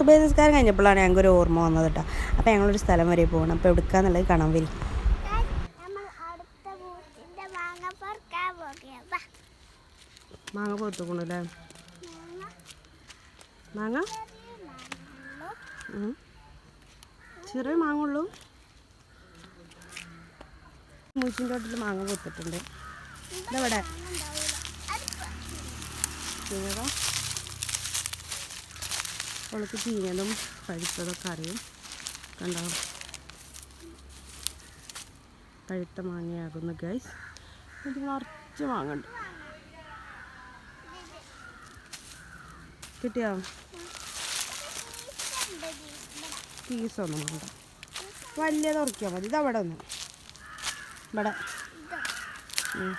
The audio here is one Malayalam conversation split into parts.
സുബൈ നിസ്കാരം കഴിഞ്ഞപ്പോഴാണ് ഞങ്ങൾക്ക് ഒരു ഓർമ്മ വന്നത് കേട്ടോ. അപ്പോൾ ഞങ്ങളൊരു സ്ഥലം വരെ പോകണം. അപ്പോൾ എടുക്കാന്നുള്ളത് കാണാൻ വരും. നമ്മൾ അടുത്ത ബൂത്തിന്റെ മാങ്ങ? വാ. മാങ്ങ ചെറിയ മാങ്ങ ഉള്ളൂ മൂച്ചിന്റെ തൊട്ടിൽ മാങ്ങ പൊത്തിട്ടുണ്ട് ഇതവിടെ മാങ്ങ ഉണ്ടാവൂല. അത് ചീഞ്ഞതോ അവൾക്ക് ചീഞ്ഞതും പഴുത്തതൊക്കെ അറിയും. കണ്ടോ? പഴുത്ത മാങ്ങയാകുന്നു ഗൈസ് ഇത് നിറച്ച് മാങ്ങണ്ട് കിട്ടിയോ. പീസൊന്നും വേണ്ട. വലിയത് ഉറക്കിയാൽ മതി. ഇതവിടെ ഒന്ന്. ഇവിടെ. ഉം.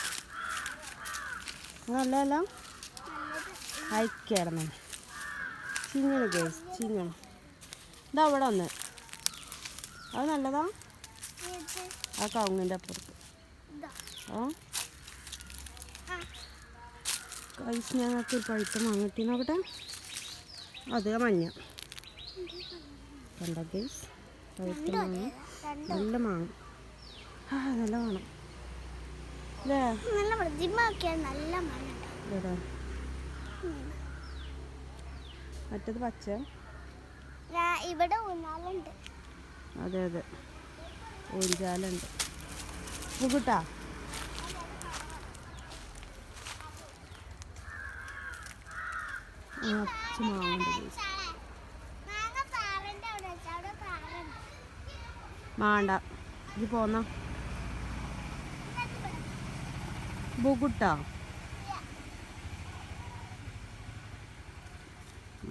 നല്ല അല്ല നല്ലത്. അയക്കിടണം ഗേസ് ചിങ്ങണം ഇതാ അവിടെ ഒന്ന് അത് നല്ലതാ? ആ കവുങ്ങിന്റെ അപ്പുറത്ത്. ആ. ഗൈസ് ഞങ്ങൾക്ക് പഴുത്ത മാങ്ങട്ടി നോക്കട്ടെ. അത് മഞ്ഞ. കണ്ട ഗൈസ് പഴുത്ത മാങ്ങ. നല്ല മാങ്ങ. ആ നല്ല വേണം അല്ലേ നല്ല നല്ല മഴ മറ്റത് പച്ച. ഇവിടെ ഊഞ്ഞാലുണ്ട്. അതെ അതെ. ഊഞ്ചാലുണ്ട് പാറുണ്ട്. മാണ്ട. ഇത് പോന്ന.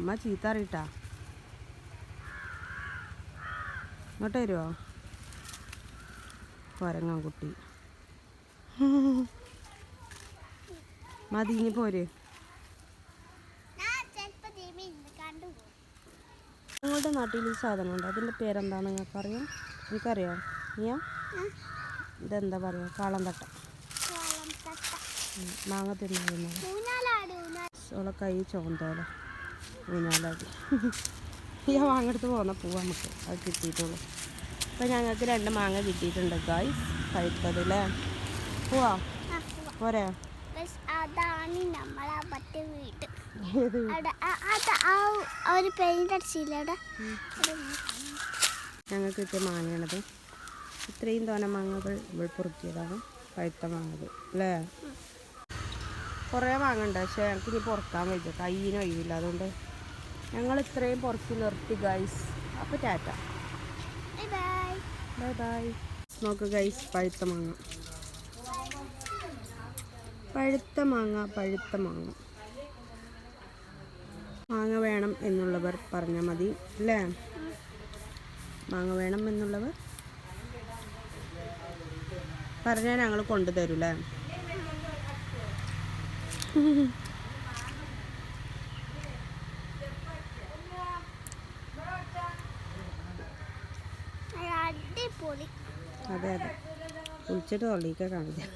അമ്മ ചീത്ത അറിയിട്ടാ. ഇങ്ങോട്ട് വരുമോ കൊരങ്ങാൻ കുട്ടി. മതി ഇനി പോര്. നിങ്ങളുടെ നാട്ടിൽ ഈ സാധനമുണ്ട്. അതിന്റെ പേരെന്താ നിങ്ങൾക്ക് അറിയാം എനിക്കറിയാം. നീയാ ഇതെന്താ പറയുക? കാളം തട്ട കോളം തട്ട ഉം, മാങ്ങ ഊഞ്ഞാൽ. ഓളെ കൈ ചോന്തോല ഊഞ്ഞാലാടി ഞാൻ മാങ്ങെടുത്ത് പോകുന്ന പോവാ നമുക്ക് അത് കിട്ടിയിട്ടുള്ളൂ. അപ്പോൾ ഞങ്ങൾക്ക് രണ്ട് മാങ്ങ കിട്ടിയിട്ടുണ്ട് ഗായ്സ് കഴിച്ചത് പോവാ. പോരെ. അതാണ് നമ്മളെ മറ്റേ വീട്. ഒരു അടിച്ചില്ല. ഞങ്ങൾക്ക് കിട്ടിയ മാങ്ങയാണത്. ഇത്രയും തോന മാങ്ങകൾ ഇവിടെ പൊറുക്കിയതാണ്. പഴുത്ത മാങ്ങകൾ അല്ലേ? കുറേ വാങ്ങണ്ട പക്ഷേ ഞങ്ങൾക്ക് ഇനി പുറത്താൻ വയ്യ. കയ്യിന് ഒഴിവില്ല. അതുകൊണ്ട് ഞങ്ങൾ ഇത്രയും പുറത്ത് നിർത്തി ഗൈസ് അപ്പോൾ ടാറ്റ. ബൈ ബൈ നോക്ക് ഗൈസ് പഴുത്ത മാങ്ങ. പഴുത്ത മാങ്ങ പഴുത്ത മാങ്ങ. മാങ്ങ വേണം എന്നുള്ളവർ പറഞ്ഞാൽ മതി അല്ലേ? മാങ്ങ വേണം എന്നുള്ളവർ പറഞ്ഞാൽ ഞങ്ങൾ കൊണ്ടുതരൂല്ലേ അതെ അതെ. കുളിച്ചിട്ട് തൊള്ളിക്ക കാണിക്കാം.